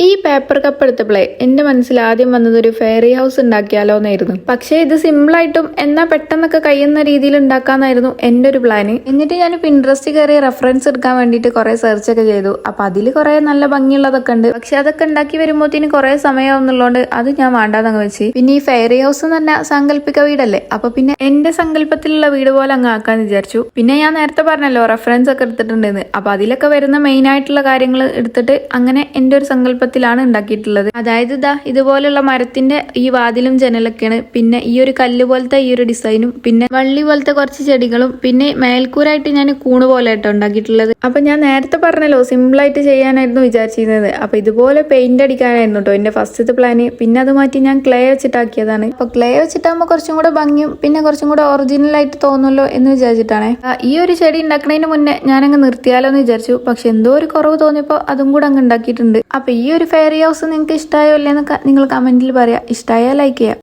ഈ paper cup എടുത്തപ്പോഴേ എന്റെ മനസ്സിൽ ആദ്യം വന്നത് ഒരു ഫെയറി ഹൗസ് ഉണ്ടാക്കിയാലോ എന്നായിരുന്നു പക്ഷേ ഇത് സിമ്പിളായിട്ടും എന്നാ പെട്ടെന്നൊക്കെ കഴിയുന്ന രീതിയിൽ ഉണ്ടാക്കാന്നായിരുന്നു എന്റെ ഒരു പ്ലാന് എന്നിട്ട് ഞാൻ പിൻട്രസ്റ്റ് കയറി റെഫറൻസ് എടുക്കാൻ വേണ്ടിയിട്ട് കുറെ സെർച്ച് ഒക്കെ ചെയ്തു. അപ്പൊ അതിൽ കുറെ നല്ല ഭംഗിയുള്ളതൊക്കെ ഉണ്ട്. പക്ഷെ അതൊക്കെ ഉണ്ടാക്കി വരുമ്പോഴത്തേന് കുറെ സമയമാവുന്നുള്ളതുകൊണ്ട് അത് ഞാൻ വേണ്ടാന്നങ്ങ് വെച്ച്. പിന്നെ ഈ ഫെയറി ഹൗസ് എന്ന് പറഞ്ഞാൽ സാങ്കല്പിക വീടല്ലേ? അപ്പൊ പിന്നെ എന്റെ സങ്കല്പത്തിലുള്ള വീട് പോലെ അങ്ങ് ആക്കാന്ന് വിചാരിച്ചു. പിന്നെ ഞാൻ നേരത്തെ പറഞ്ഞല്ലോ റെഫറൻസ് ഒക്കെ എടുത്തിട്ടുണ്ടെന്ന്. അപ്പൊ അതിലൊക്കെ വരുന്ന മെയിൻ ആയിട്ടുള്ള കാര്യങ്ങൾ എടുത്തിട്ട് അങ്ങനെ എന്റെ ഒരു സങ്കല്പത്തിലാണ് ഉണ്ടാക്കിയിട്ടുള്ളത്. അതായത് ഇതാ ഇതുപോലുള്ള മരത്തിന്റെ ഈ വാതിലും ജനലൊക്കെയാണ്. പിന്നെ ഈ ഒരു കല്ല് പോലത്തെ ഈ ഒരു ഡിസൈനും പിന്നെ വള്ളി പോലത്തെ കുറച്ച് ചെടികളും പിന്നെ മേൽക്കൂരായിട്ട് ഞാൻ കൂണ് പോലെ ഉണ്ടാക്കിയിട്ടുള്ളത്. അപ്പൊ ഞാൻ നേരത്തെ പറഞ്ഞല്ലോ സിമ്പിളായിട്ട് ചെയ്യാനായിരുന്നു വിചാരിച്ചിരുന്നത്. അപ്പോൾ ഇതുപോലെ പെയിന്റ് അടിക്കാനായിരുന്നു കേട്ടോ എന്റെ ഫസ്റ്റത്തെ പ്ലാന് പിന്നെ അത് മാറ്റി ഞാൻ ക്ലേ വെച്ചിട്ടാക്കിയതാണ്. അപ്പോൾ ക്ലേ വെച്ചിട്ടാകുമ്പോൾ കുറച്ചും കൂടെ ഭംഗിയും പിന്നെ കുറച്ചും കൂടെ ഒറിജിനലായിട്ട് തോന്നുമല്ലോ എന്ന് വിചാരിച്ചിട്ടാണ്. ഈ ഒരു ചെടി ഉണ്ടാക്കുന്നതിന് മുന്നേ ഞാനങ്ങ് നിർത്തിയാലോ എന്ന് വിചാരിച്ചു. പക്ഷെ എന്തോ ഒരു കുറവ് തോന്നിയപ്പോൾ അതും കൂടെ അങ്ങ് ഉണ്ടാക്കിയിട്ടുണ്ട് അപ്പോൾ ഈ ഒരു ഫെയറി ഹൗസ് നിങ്ങൾക്ക് ഇഷ്ടമായോ ഇല്ലെന്നൊക്കെ നിങ്ങൾ കമന്റിൽ പറയാം. ഇഷ്ടമായാൽ ലൈക്ക് ചെയ്യാം.